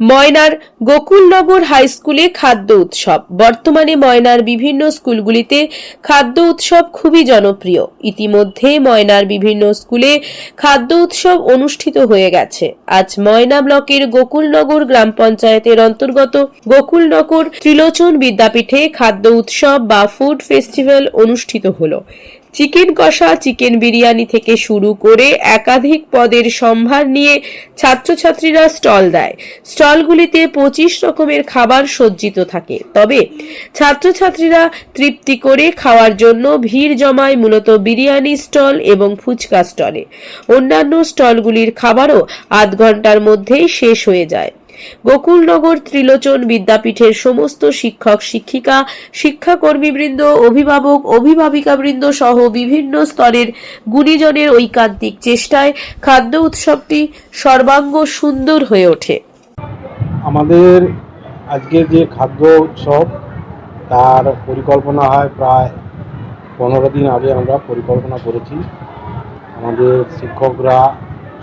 ময়নার গোকুলনগর হাই স্কুলে খাদ্য উৎসব। বর্তমানে ময়নার বিভিন্ন স্কুলগুলিতে খাদ্য উৎসব খুবই জনপ্রিয়। ইতিমধ্যে ময়নার বিভিন্ন স্কুলে খাদ্য উৎসব অনুষ্ঠিত হয়ে গেছে। আজ ময়না ব্লকের গোকুলনগর গ্রাম পঞ্চায়েতের অন্তর্গত গোকুলনগর ত্রিলোচন বিদ্যাপীঠে খাদ্য উৎসব বা ফুড ফেস্টিভ্যাল অনুষ্ঠিত হলো। চিকেন কষা, চিকেন বিরিয়ানি থেকে শুরু করে একাধিক পদের সম্ভার নিয়ে ছাত্রছাত্রীরা স্টল দেয়। স্টলগুলিতে পঁচিশ রকমের খাবার সজ্জিত থাকে। তবে ছাত্রছাত্রীরা তৃপ্তি করে খাওয়ার জন্য ভিড় জমায় মূলত বিরিয়ানি স্টল এবং ফুচকা স্টলে। অন্যান্য স্টলগুলির খাবারও আধ ঘণ্টার মধ্যেই শেষ হয়ে যায়। গোকুলনগর ত্রিলোচন বিদ্যাপীঠের সমস্ত শিক্ষক, শিক্ষিকা, শিক্ষাকর্মীবৃন্দ, অভিভাবক, অভিভাবিকাবৃন্দ সহ বিভিন্ন স্তরের গুণীজনের ঐকান্তিক চেষ্টায় খাদ্য উৎসবটি সর্বাঙ্গ সুন্দর হয়ে ওঠে। আমাদের আজকে যে খাদ্য উৎসব, তার পরিকল্পনা হয় প্রায় পনেরো দিন আগে আমরা পরিকল্পনা করেছি। আমাদের শিক্ষকরা,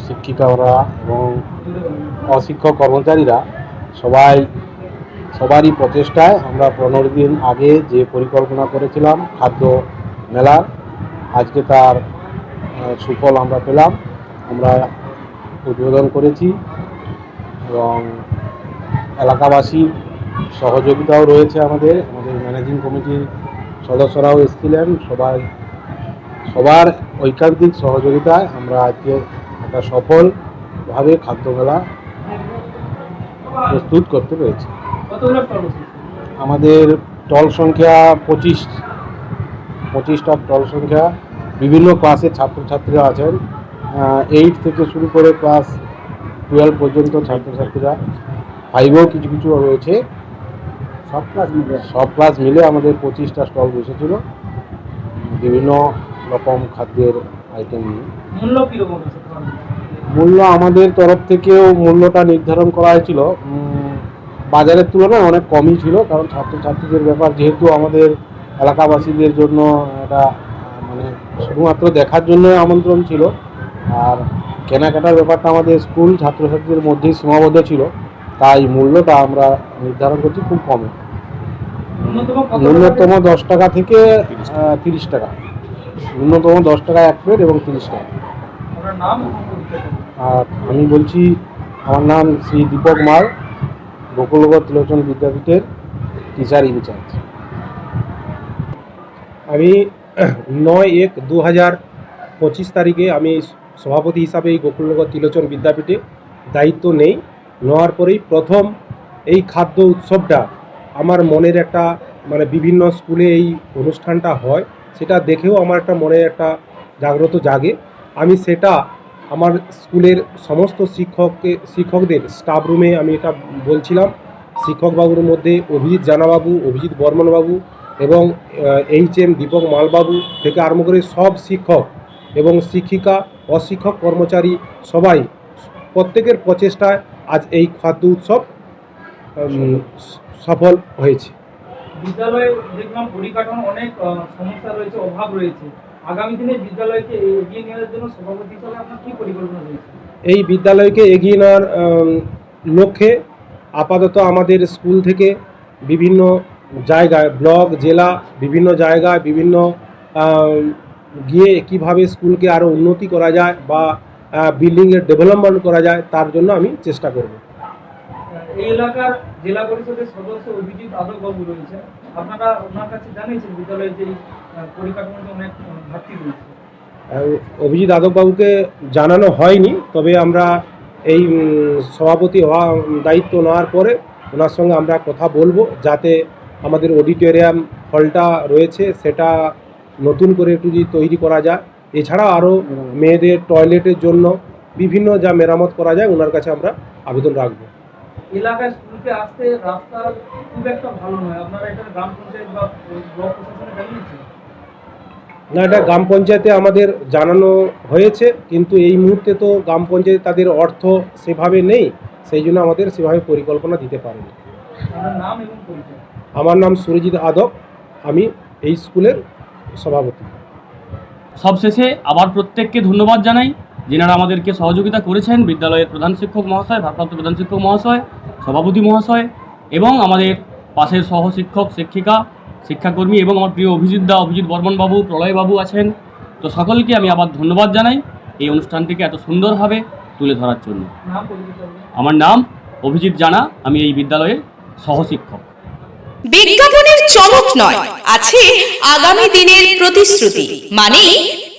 শিক্ষিকারা এবং অশিক্ষক কর্মচারীরা সবাই, সবারই প্রচেষ্টায় আমরা পনেরো দিন আগে যে পরিকল্পনা করেছিলাম খাদ্য মেলার, আজকে তার সুফল আমরা পেলাম, আমরা উদ্বোধন করেছি এবং এলাকাবাসীর সহযোগিতাও রয়েছে আমাদের আমাদের ম্যানেজিং কমিটির সদস্যরাও এসেছিলেন, সবাই, সবার ঐকান্তিক সহযোগিতায় আমরা আজকে একটা সফলভাবে খাদ্য মেলা প্রস্তুত করতে পেরেছি। আমাদের টল সংখ্যা পঁচিশ। পঁচিশটা টল সংখ্যা। বিভিন্ন ক্লাসের ছাত্রছাত্রীরা আছেন। এইট থেকে শুরু করে ক্লাস টুয়েলভ পর্যন্ত ছাত্রছাত্রীরা। ফাইভও কিছু কিছু রয়েছে। সব ক্লাস মিলে সব ক্লাস মিলে আমাদের পঁচিশটা স্টল বসেছিল। বিভিন্ন রকম খাদ্যের আইটেম নিয়ে। মূল্য কীরকম? মূল্য আমাদের তরফ থেকেও মূল্যটা নির্ধারণ করা হয়েছিল। বাজারের তুলনায় অনেক কমই ছিল কারণ ছাত্রছাত্রীদের ব্যাপার যেহেতু আমাদের এলাকাবাসীদের জন্য এটা মানে শুধুমাত্র দেখার জন্য আমন্ত্রণ ছিল। আর কেনাকাটার ব্যাপারটা আমাদের স্কুল ছাত্রছাত্রীদের মধ্যেই সীমাবদ্ধ ছিল তাই মূল্যটা আমরা নির্ধারণ করছি খুব কমে। ন্যূনতম দশ টাকা থেকে তিরিশ টাকা। ন্যূনতম দশ টাকা এক প্লেট এবং তিরিশ টাকা আপনার নাম এবং পরিচয় আর আমি বলছি, আমার নাম শ্রী দীপক মাল গোকুলগর ত্রিলোচন বিদ্যাপীঠের টিচার ইনচার্জ। আমি নয় এক দু হাজার পঁচিশ তারিখে আমি সভাপতি হিসাবে এই গোকুলনগর ত্রিলোচন বিদ্যাপীঠে দায়িত্ব নেই। নেওয়ার পরেই প্রথম এই খাদ্য উৎসবটা আমার মনের একটা মানে বিভিন্ন স্কুলে এই অনুষ্ঠানটা হয়, সেটা দেখেও আমার একটা মনে একটা জাগ্রত জাগে। আমি সেটা আমার স্কুলের সমস্ত শিক্ষককে, শিক্ষকদের স্টাফ রুমে আমি এটা বলছিলাম। শিক্ষকবাবুর মধ্যে অভিজিৎ জানাবাবু, অভিজিৎ বর্মনবাবু এবং এইচ এম দীপক মালবাবু থেকে আরম্ভ করে সব শিক্ষক এবং শিক্ষিকা, অশিক্ষক, কর্মচারী সবাই প্রত্যেকের প্রচেষ্টায় আজ এই খাদ্য উৎসব সফল হয়েছে। বিদ্যালয়ে দেখলাম পরিকাঠামো অনেক সমস্যা রয়েছে, অভাব রয়েছে। আগামী দিনে বিদ্যালয়কে এগিয়ে নেওয়ার জন্য সভাপতি হিসাবে আপনার কি পরিকল্পনা রয়েছে? এই বিদ্যালয়কে এগিয়ে নেওয়ার লক্ষ্যে আপাতত আমাদের স্কুল থেকে বিভিন্ন জায়গায়, ব্লক, জেলা, বিভিন্ন জায়গায়, বিভিন্ন গিয়ে কীভাবে স্কুলকে আরও উন্নতি করা যায় বা বিল্ডিংয়ের ডেভেলপমেন্ট করা যায়, তার জন্য আমি চেষ্টা করব। এই এলাকার জেলা পরিষদের সদস্য অভিজিৎ আদক বাবু রয়েছে আপনারা ওনার কাছে জানিয়েছেন বিদ্যালয়ের যে পরিকাঠামোতে অনেক ঘাটতি রয়েছে। অভিজিৎ আদকবাবুকে জানানো হয়নি, তবে আমরা এই সভাপতি হওয়া দায়িত্ব নেওয়ার পরে ওনার সঙ্গে আমরা কথা বলব, যাতে আমাদের অডিটোরিয়াম হলটা রয়েছে, সেটা নতুন করে একটু যদি তৈরি করা যায়। এছাড়া আরও মেয়েদের টয়লেটের জন্য বিভিন্ন যা মেরামত করা যায়, ওনার কাছে আমরা আবেদন রাখব। এলাকায় স্কুলকে আসতে রাস্তা খুব একটা ভালো নয়। আপনারা এটা গ্রাম পঞ্চায়েত বা ব্লক প্রশাসনে জানিয়েছেন না এটা গ্রাম পঞ্চায়েতে আমাদের জানানো হয়েছে কিন্তু এই মুহূর্তে তো গ্রাম পঞ্চায়েত তাদের অর্থ সেভাবে নেই সেই জন্য আমাদের সেভাবে পরিকল্পনা দিতে পারেনি। আপনার নাম এবং পরিচয়? আমার নাম সুরজিৎ আদব আমি এই স্কুলের সভাপতি। সবশেষে আবার প্রত্যেককে ধন্যবাদ জানাই। যিনারা আমাদেরকে সহযোগিতা করেছেন বিদ্যালয়ের প্রধান শিক্ষক মহাশয় ভারপ্রাপ্ত প্রধান শিক্ষক মহাশয় সভাপতি মহাশয় এবং আমাদের পাশের সহশিক্ষক শিক্ষিকা শিক্ষাকর্মী এবং আমার প্রিয় অভিজিৎ দা অভিজিৎ বর্মন প্রলয়বাবু আছেন। তো সকলকে আমি আবার ধন্যবাদ জানাই এই অনুষ্ঠানটিকে এত সুন্দরভাবে তুলে ধরার জন্য। আমার নাম অভিজিৎ জানা আমি এই বিদ্যালয়ের সহশিক্ষক। বিজ্ঞাপনের চমক নয় আছে আগামী দিনের প্রতিশ্রুতি মানে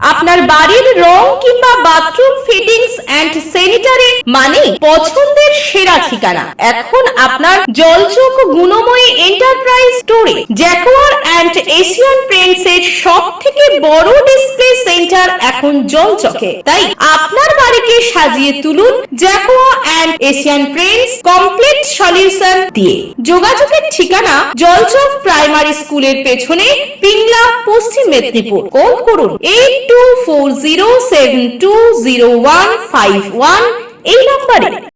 আপনার বাড়ির রং কিংবা বাথরুম ফিটিংস এন্ড স্যানিটারি মানে পছন্দের সেরা ঠিকানা। এখন আপনার জলচোখ গুণময়ী এন্টারপ্রাইজ স্টোরে জ্যাকোয়ার এন্ড এশিয়ান পেন্টস এর সব থেকে বড় ডিসপ্লে সেন্টার এখন জলচকে। তাই আপনার বাড়িকে সাজিয়ে তুলুন Jaquar and Asian Prince complete solution দিয়ে। যোগাযোগের ঠিকানা জলচক প্রাইমারি স্কুলের পেছনে পিংলা, পশ্চিম মেদিনীপুর। কল করুন এইট এই নম্বরে।